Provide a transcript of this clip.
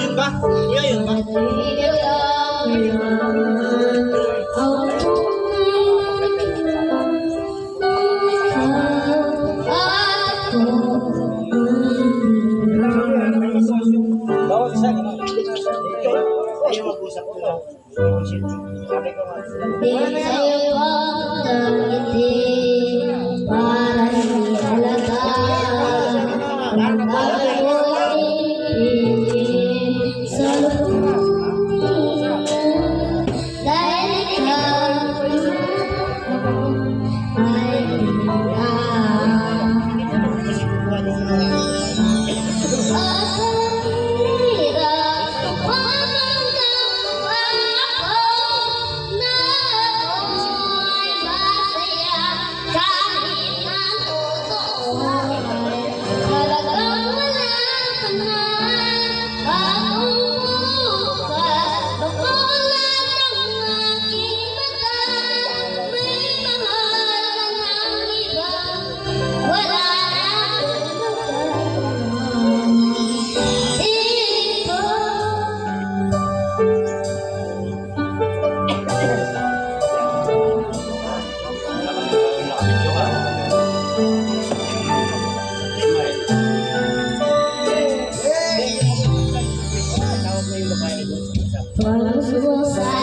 Yun ba? Kuya, yun ba? 你是我的第一，我的第二，我的。Jesus.